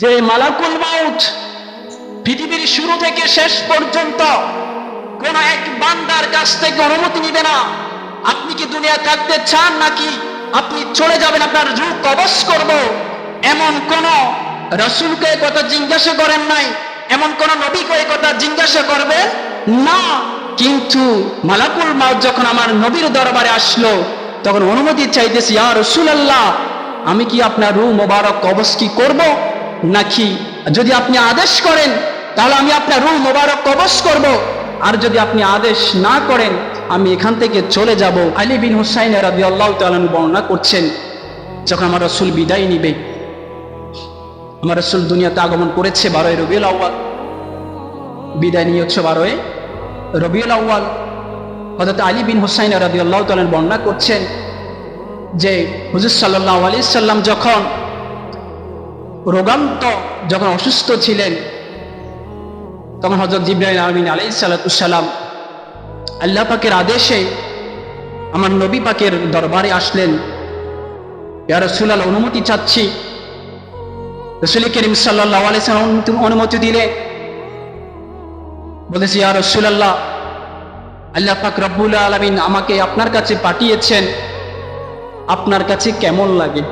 যে মালাকুল মাউত পৃথিবীর শুরু থেকে শেষ পর্যন্ত কোন এক বান্দার কাছ থেকে অনুমতি নিবে না। আপনি কি দুনিয়া থাকতে চান নাকি আপনি চলে যাবেন আপনার রূপ কবচ করব? এমন কোন রসুলকে কথা জিজ্ঞাসা করেন নাই, এমন কোন নবীকে কথা জিজ্ঞাসা করবে? না, কিন্তু মালাকুল মাউত যখন আমার নবীর দরবারে আসলো, তখন অনুমতি চাইতেছি, ইয়া রসুলাল্লাহ, আমি কি আপনার রু মোবারক কবচ কি করব? নাকি যদি আপনি আদেশ করেন, তাহলে আমি আপনার রু মোবারক কবচ করব। আর যদি আপনি আদেশ না করেন, আমি এখান থেকে চলে যাব। আলী বিন হুসাইন রাবি আল্লাহ তালন বর্ণনা করছেন, যখন আমার রসুল বিদায় নিবে, আমার রসুল দুনিয়াতে আগমন করেছে বারোই রবিউল আউ্বাল বিদায় নিয়ে হচ্ছে বারোই রবিউল আউ্বাল হজরত আলী বিন হুসাইন রাবি আল্লাহ তালন বর্ণনা করছেন যে হুজুর সাল্লাহ আলি সাল্লাম যখন রোগান্ত যখন অসুস্থ ছিলেন, তখন হজরত জিব্রাহিম আলমিন আলাই সাল্লাতুসাল্লাম আল্লাহ পাকের আদেশে আমার নবী পাকের দরবারে আসলেন। ইয়া রসুলাল অনুমতি চাচ্ছি। রসুল করিম সাল্লাহ আলি অনুমতি দিলে। বলেছি, ইয়া রসুলাল্লাহ, আল্লাহ পাক রব্বুল আলমিন আমাকে আপনার কাছে পাঠিয়েছেন। আপনার কাছে কেমন লাগে?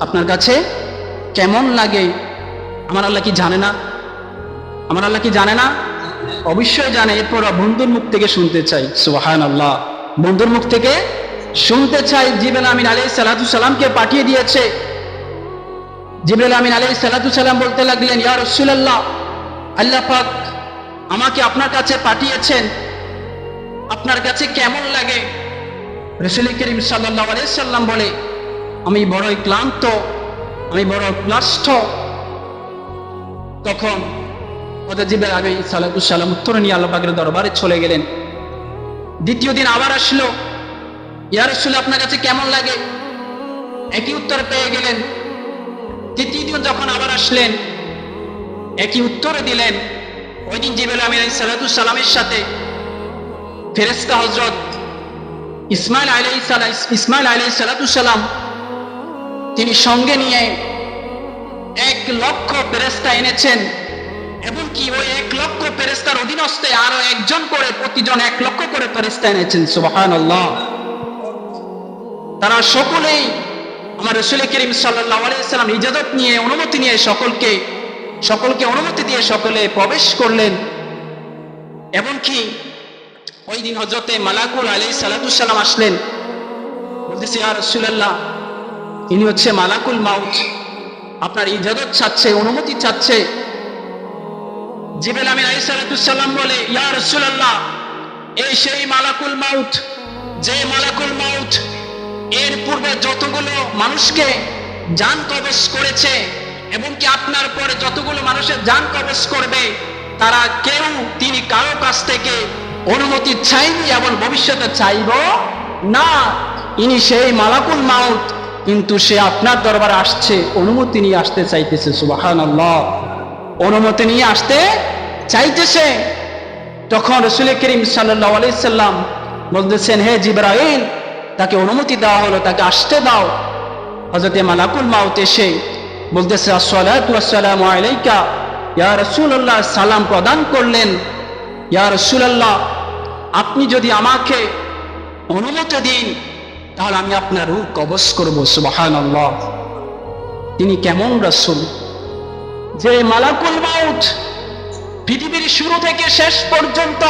আপনার কাছে কেমন লাগে? আমার আল্লাহ কি জানে না? আমার আল্লাহ কি জানে না? অবশ্যই জানে। এরপর বন্ধুর মুখ থেকে শুনতে চাই। সুহান আল্লাহ বন্ধুর মুখ থেকে শুনতে চাই। জিবেল আমিন আলী সালাতু সালামকে পাঠিয়ে দিয়েছে। জিবেল আমিন আলী সালাতু সালাম বলতে লাগলেন, ইয়া রসুল্লাহ আল্লাহ পাক আমাকে আপনার কাছে পাঠিয়েছেন। আপনার কাছে কেমন লাগে? রসুল করিম সাল্লাহ সাল্লাম বলে, আমি বড়ই ক্লান্ত আমি বড় ক্লাষ্ট তখন জিবের আগে সালাম উত্তর নিয়ে আল্লাহ পাকের দরবারে চলে গেলেন। দ্বিতীয় দিন আবার আসলো। ইয়ার আসলে আপনার কাছে কেমন লাগে? একই উত্তর পেয়ে গেলেন। তৃতীয় দিন যখন আবার আসলেন, একই উত্তর দিলেন। ওই দিন জিবেল আমিন সালামের সাথে ফেরেস্তা হজরত ইসমাইল আলাই ইসমাইল আলাই সালাতুসাল্লাম তিনি সঙ্গে নিয়ে লক্ষ ফেরেস্তা এনেছেন। এবং কি ওই এক লক্ষ ফেরেস্তার অধীনস্থে আরও একজন করে, প্রতিজন এক লক্ষ করে ফেরেস্তা এনেছেন সুবাহান তারা সকলেই আমার রসুল করিম সাল্লাম ইজাজত নিয়ে, অনুমতি নিয়ে সকলকে সকলকে অনুমতি দিয়ে সকলে প্রবেশ করলেন। এবং কি ওই দিন হজরতে মালাকুল আলী সালাতুসাল্লাম আসলেন। বলতেছি আর রসুল্লাহ ইনি হচ্ছে মালাকুল মাউত। আপনার ইজাজত চাচ্ছে, অনুমতি চাচ্ছে। জিবেল আমিন আলী সালাতুসাল্লাম বলে, ইয়া রসুল্লাহ এই সেই মালাকুল মাউত, যে মালাকুল মাউত, এর পূর্বে যতগুলো মানুষকে যান কবচ করেছে, এবং কি আপনার পরে যতগুলো মানুষের যান কবচ করবে, তারা কেউ, তিনি কারও কাছ থেকে অনুমতি চাইনি এবং ভবিষ্যতে চাইব না। ইনি সেই মালাকুল মাউত কিন্তু সে আপনার দরবারে আসছে, অনুমতি নিয়ে আসতে চাইতেছে সুবাহান আল্লাহ অনুমতি নিয়ে আসতে চাইতেছে। তখন রসুল করিম সাল্লাহ আলাইসাল্লাম বলতেছেন, হে জিব্রাহিম তাকে অনুমতি দেওয়া হলো, তাকে আসতে দাও। হজরতে মালাকুল মাউত এসে বলতেছে আসসালাম আলাইকা। ইয়া রসুল্লাহ সালাম প্রদান করলেন। ইয়া রসুল্লাহ আপনি যদি আমাকে অনুমতি দিন তাহলে আমি আপনার রূপ কবচ করব সুবাহান আল্লাহ তিনি কেমন রসুল? যে মালাকুল মাউত পৃথিবীর শুরু থেকে শেষ পর্যন্ত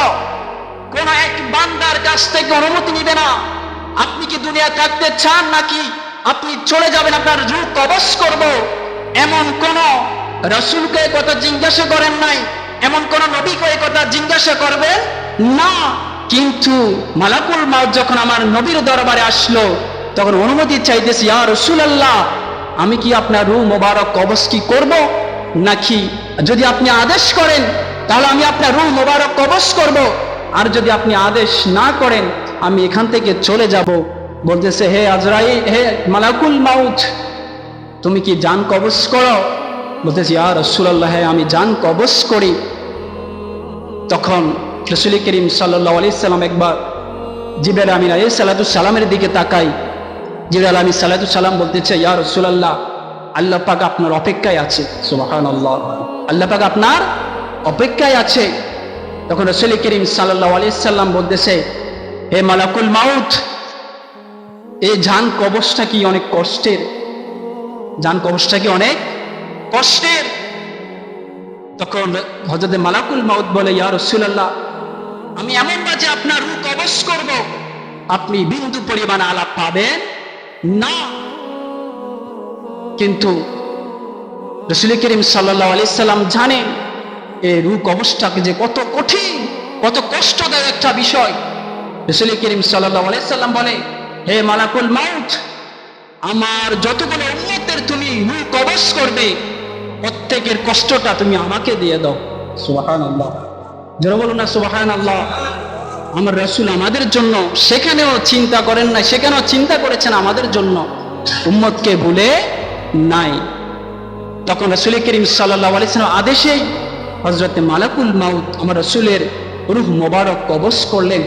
কোন এক বান্দার কাছ থেকে অনুমতি নিবে না। আপনি কি দুনিয়া থাকতে চান নাকি আপনি চলে যাবেন আপনার রূপ কবচ করব? এমন কোন রসুলকে কথা জিজ্ঞাসা করেন নাই? এমন কোন নবীকে কথা জিজ্ঞাসা করবেন? না। কিন্তু মালাকুল মাউত যখন আমার নবীর দরবারে আসলো, তখন অনুমতি চাইতেছি, ইয়া রসুলাল্লাহ, আমি কি আপনার রু মোবারক কবচ কি করব? নাকি যদি আপনি আদেশ করেন, তাহলে আমি আপনার রু মোবারক কবচ করব? আর যদি আপনি আদেশ না করেন, আমি এখান থেকে চলে যাব। বলতেছে, হে আজরাই হে মালাকুল মাউত, তুমি কি জান কবচ করো? বলতেছি আর রসুল্লাহ আমি জান কবচ করি। তখন রসুল করিম সাল্লাহ আলি সাল্লাম একবার জিবের আমিন আলী সালামের দিকে তাকাই। জিবের আলমী সাল্লাতু সালাম বলতেছে, ইয়া রসুল্লাহ আল্লাহ পাক আপনার অপেক্ষায় আছে। সুবাহান আল্লাহ আল্লাহ পাক আপনার অপেক্ষায় আছে। তখন রসুল করিম সাল্লাহ আলি সাল্লাম বলতেছে, হে মালাকুল মাউথ এই জান কবচটা কি অনেক কষ্টের? জান কবচটা কি অনেক কষ্টের? তখন হজরত মালাকুল মাউত বলে, ইয়া রসুল্লাহ আমি এমন বাজে আপনার রূপ কবচ করব। আপনি বিন্দু পরিমাণ আলাপ পাবেন? না। কিন্তু রসুল করিম সাল্লাহ সাল্লাম জানেন এই রূপ অবস্থাকে যে কত কঠিন, কত কষ্টদায়ক একটা বিষয়। রসুল করিম সাল্লাহ সাল্লাম বলে, হে মালাকুল মাউথ আমার যতগুলো উন্মতের তুমি রূপ কবচ করবে, প্রত্যেকের কষ্টটা তুমি আমাকে দিয়ে দাও। সুবাহান যারা বলুন না সুবাহান আল্লাহ আমার রসুল আমাদের জন্য সেখানেও চিন্তা করেন নাই, সেখানেও চিন্তা করেছেন আমাদের জন্য। উম্মতকে ভুলে নাই। তখন রসুল করিম সাল্লাহ আলিয়াল্লাম আদেশেই হজরতে মালাকুল মাউদ আমার রসুলের রুহ মোবারক কবস করলেন।